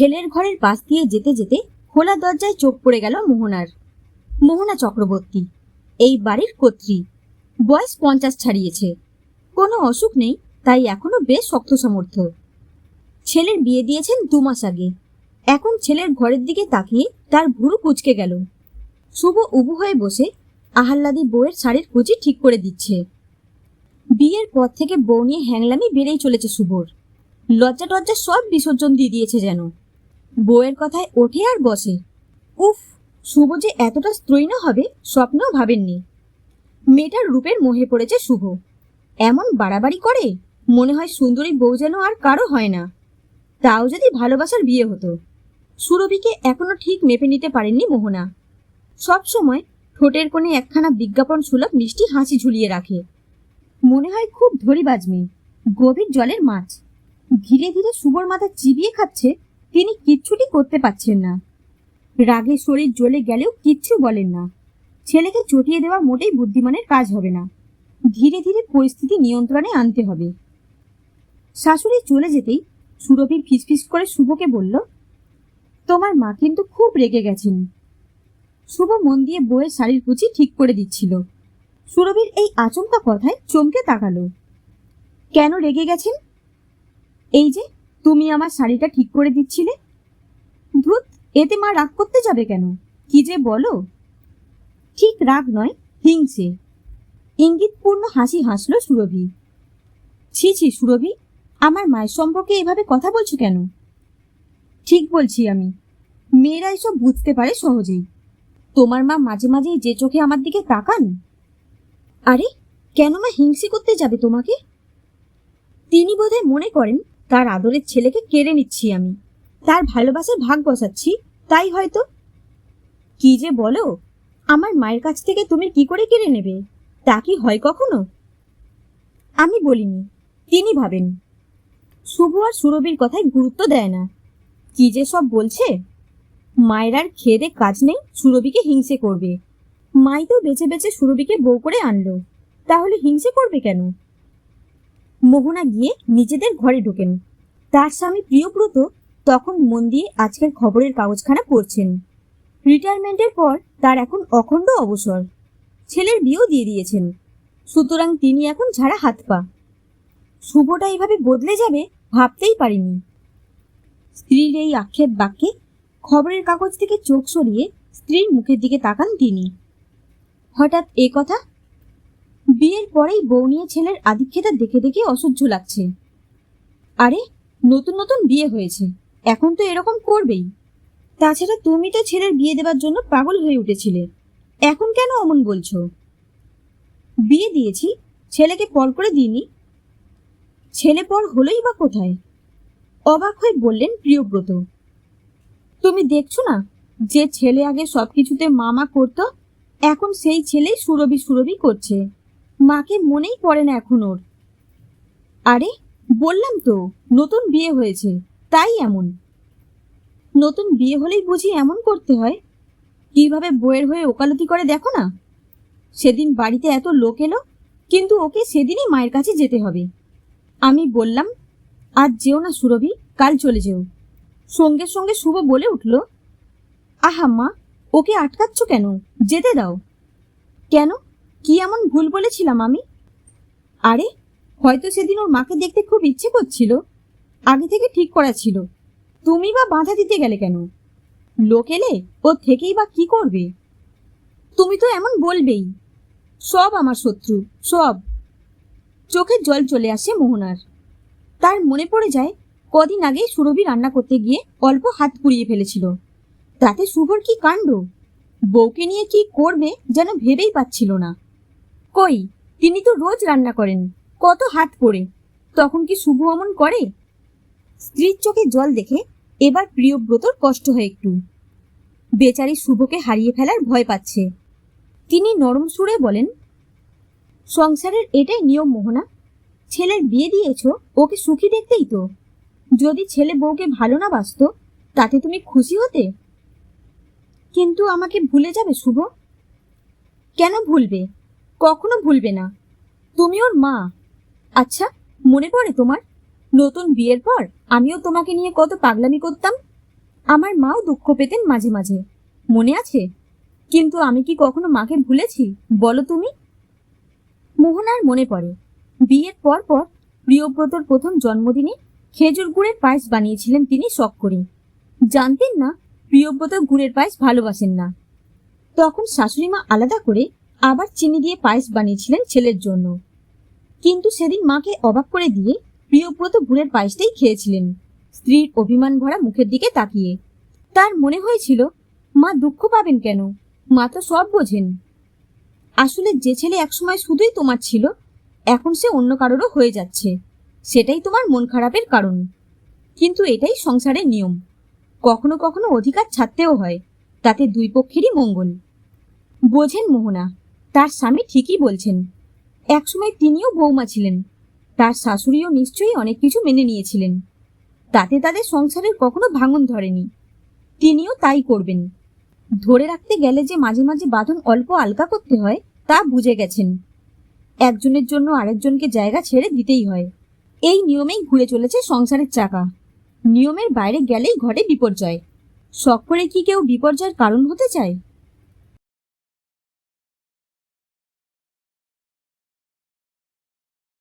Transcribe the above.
ছেলের ঘরের পাশ দিয়ে যেতে যেতে খোলা দরজায় চোখ পড়ে গেল মোহনার। মোহনা চক্রবর্তী, এই বাড়ির কর্ত্রী। বয়স পঞ্চাশ ছাড়িয়েছে। কোনো অসুখ নেই, তাই এখনও বেশ শক্ত সমর্থ ছেলের বিয়ে দিয়েছেন দু মাস আগে। এখন ছেলের ঘরের দিকে তাকিয়ে তার ভুরু কুচকে গেল। শুভ উবু হয়ে বসে আহাল্লাদি বউয়ের শাড়ির কুচি ঠিক করে দিচ্ছে। বিয়ের পর থেকে বউ নিয়ে হ্যাংলামি বেড়েই চলেছে শুভর। লজ্জা টজ্জা সব বিসর্জন দিয়ে দিয়েছে যেন। বউয়ের কথায় ওঠে আর বসে। উফ, শুভ যে এতটা স্ত্রৈণ হবে, স্বপ্নও ভাবেননি। মেয়েটার রূপের মোহে পড়েছে শুভ। এমন বাড়াবাড়ি করে, মনে হয় সুন্দরী বউ যেন আর কারও হয় না। তাও যদি ভালোবাসার বিয়ে হতো। সুরভিকে এখনও ঠিক মেপে নিতে পারেননি মোহনা। সব সময় ঠোঁটের কোণে একখানা বিজ্ঞাপন সুলভ মিষ্টি হাসি ঝুলিয়ে রাখে। মনে হয় খুব ধরিবাজ মেয়ে গভীর জলের মাছ। ধীরে ধীরে শুভর মাথা চিবিয়ে খাচ্ছে তিনি কিচ্ছুটি করতে পারছেন না। রাগে শরীর জ্বলে গেলেও কিচ্ছু বলেন না। ছেলেকে চটিয়ে দেওয়া মোটেই বুদ্ধিমানের কাজ হবে না। ধীরে ধীরে পরিস্থিতি নিয়ন্ত্রণে আনতে হবে। শাশুড়ি চলে যেতেই সুরভি ফিসফিস করে শুভকে বলল, তোমার মা কিন্তু খুব রেগে গেছেন। শুভ মন দিয়ে বইয়ের শাড়ির কুচি ঠিক করে দিচ্ছিল। সুরভির এই আচমকা কথায় চমকে তাকালো। কেন রেগে গেছেন? এই যে তুমি আমার শাড়িটা ঠিক করে দিচ্ছিলে? ধুত এতে মা রাগ করতে যাবে কেন? কি যে বলো? ঠিক রাগ নয়, হিংসে। ইঙ্গিতপূর্ণ হাসি হাসলো সুরভি। ছি ছি, সুরভি, আমার মায়ের সম্পর্কে এভাবে কথা বলছো কেন? ঠিক বলছি আমি। মেয়েরা এসব বুঝতে পারে সহজেই। তোমার মা মাঝে মাঝেই যে চোখে আমার দিকে তাকান? আরে, কেন মা হিংসে করতে যাবে তোমাকে? তিনি বোধহয় মনে করেন তার আদরের ছেলেকে কেড়ে নিচ্ছি আমি। তার ভালোবাসার ভাগ বসাচ্ছি, তাই হয়তো। কি যে বলো, আমার মায়ের কাছ থেকে তুমি কি করে কেড়ে নেবে? তা কি হয় কখনো? আমি বলিনি, তিনি ভাবেন। শুভ আর সুরভির কথায় গুরুত্ব দেয় না। কি যে সব বলছে? মায়ের আর খেয়ে কাজ নেই, সুরভিকে হিংসে করবে। মাই তো বেছে বেছে সুরভিকে বউ করে আনলো। তাহলে হিংসে করবে কেন? মোহনা গিয়ে নিজেদের ঘরে ঢোকেন। তার স্বামী প্রিয়ব্রত তখন মন দিয়ে আজকের খবরের কাগজখানা পড়ছেন। রিটায়ারমেন্টের পর তার এখন অখণ্ড অবসর। ছেলের বিয়েও দিয়ে দিয়েছেন। সুতরাং তিনি এখন ঝাড়া হাত পা। শুভটা এভাবে বদলে যাবে ভাবতেই পারিনি। স্ত্রীর এই আক্ষেপ বাক্যে খবরের কাগজ থেকে চোখ সরিয়ে স্ত্রীর মুখের দিকে তাকান তিনি। হঠাৎ এ কথা বিয়ের পরেই বউ নিয়ে ছেলের আধিক্যতা দেখে দেখে অসহ্য লাগছে। আরে, নতুন নতুন বিয়ে হয়েছে। এখন তো এরকম করবেই। তাছাড়া তুমি তো ছেলের বিয়ে দেওয়ার জন্য পাগল হয়ে উঠেছিলে। এখন কেন অমন বলছো? বিয়ে দিয়েছি, ছেলেকে পর করে দিইনি। ছেলে পর হলোই বা কোথায়? অবাক হয়ে বললেন প্রিয়ব্রত। তুমি দেখছ না, যে ছেলে আগে সবকিছুতে মামা করতো, এখন সেই ছেলেই সুরভি সুরভি করছে। মাকে মনেই পড়ে না এখন ওর। আরে, বললাম তো, নতুন বিয়ে হয়েছে, তাই এমন। নতুন বিয়ে হলেই বুঝি এমন করতে হয়। কীভাবে বইয়ের হয়ে ওকালতি করে দেখো না? সেদিন বাড়িতে এত লোক এলো, কিন্তু ওকে সেদিনই মায়ের কাছে যেতে হবে। আমি বললাম, আজ যেও না সুরভি, কাল চলে যেও। সঙ্গে সঙ্গে শুভ বলে উঠল, আহা মা, ওকে আটকাচ্ছ কেন? যেতে দাও। কেন? কি এমন ভুল বলেছিলাম আমি? আরে, হয়তো সেদিন ওর মাকে দেখতে খুব ইচ্ছে করছিল। আগে থেকে ঠিক করা ছিল। তুমি বা বাধা দিতে গেলে কেন? লোক এলে ও থেকেই বা কি করবে? তুমি তো এমন বলবেই। সব আমার শত্রু, সব। চোখের জল চলে আসে মোহনার। তার মনে পড়ে যায়, কদিন আগে সুরভি রান্না করতে গিয়ে অল্প হাত পুড়িয়ে ফেলেছিল। তাতে শুভর কি কাণ্ড? বউকে নিয়ে কি করবে যেন ভেবেই পাচ্ছিল না। কই? তিনি তো রোজ রান্না করেন, কত হাত পড়ে। তখন কি শুভ অমন করে? স্ত্রীর চোখে জল দেখে এবার প্রিয়ব্রতর কষ্ট হয় একটু। বেচারি শুভকে হারিয়ে ফেলার ভয় পাচ্ছে। তিনি নরম সুরে বলেন, সংসারের এটাই নিয়ম মোহনা। ছেলের বিয়ে দিয়েছ, ওকে সুখী দেখতেই তো। যদি ছেলে বউকে ভালো না বাসতো, তাতে তুমি খুশি হতে? কিন্তু আমাকে ভুলে যাবে শুভ। কেন ভুলবে? কখনো ভুলবে না। তুমি ওর মা। আচ্ছা মনে পড়ে তোমার? নতুন বিয়ের পর আমিও তোমাকে নিয়ে কত পাগলামি করতাম। আমার মাও দুঃখ পেতেন মাঝে মাঝে। মনে আছে? কিন্তু আমি কি কখনো মাকে ভুলেছি, বলো তুমি? মোহনার মনে পড়ে। বিয়ের পর পর প্রিয়ব্রতর প্রথম জন্মদিনে খেজুর গুড়ের পায়েস বানিয়েছিলেন তিনি শখ করে জানতেন না প্রিয়ব্রত গুড়ের পায়েস ভালোবাসেন না। তখন শাশুড়িমা আলাদা করে আবার চিনি দিয়ে পায়েস বানিয়েছিলেন ছেলের জন্য। কিন্তু সেদিন মাকে অবাক করে দিয়ে প্রিয়ব্রত গুড়ের পায়েসটাই খেয়েছিলেন। স্ত্রীর অভিমান ভরা মুখের দিকে তাকিয়ে। তার মনে হয়েছিল, মা দুঃখ পাবেন কেন? মা তো সব বোঝেন। আসলে যে ছেলে একসময় শুধুই তোমার ছিল, এখন সে অন্য কারোরও হয়ে যাচ্ছে। সেটাই তোমার মন খারাপের কারণ। কিন্তু এটাই সংসারের নিয়ম। কখনো কখনো অধিকার ছাড়তেও হয়, তাতে দুই পক্ষেরই মঙ্গল। বোঝেন মোহনা তার স্বামী ঠিকই বলছেন। একসময় তিনিও বৌমা ছিলেন। তার শাশুড়িও নিশ্চয়ই অনেক কিছু মেনে নিয়েছিলেন। তাতে তাদের সংসারের কখনো ভাঙন ধরেনি। তিনিও তাই করবেন। ধরে রাখতে গেলে যে মাঝে মাঝে বাঁধন অল্প আলকা করতে হয়, তা বুঝে গেছেন। একজনের জন্য আরেকজনকে জায়গা ছেড়ে দিতেই হয়। এই নিয়মেই ঘুরে চলেছে সংসারের চাকা। নিয়মের বাইরে গেলেই ঘটে বিপর্যয়। করে কি কেউ বিপর্যয়ের কারণ হতে চায়?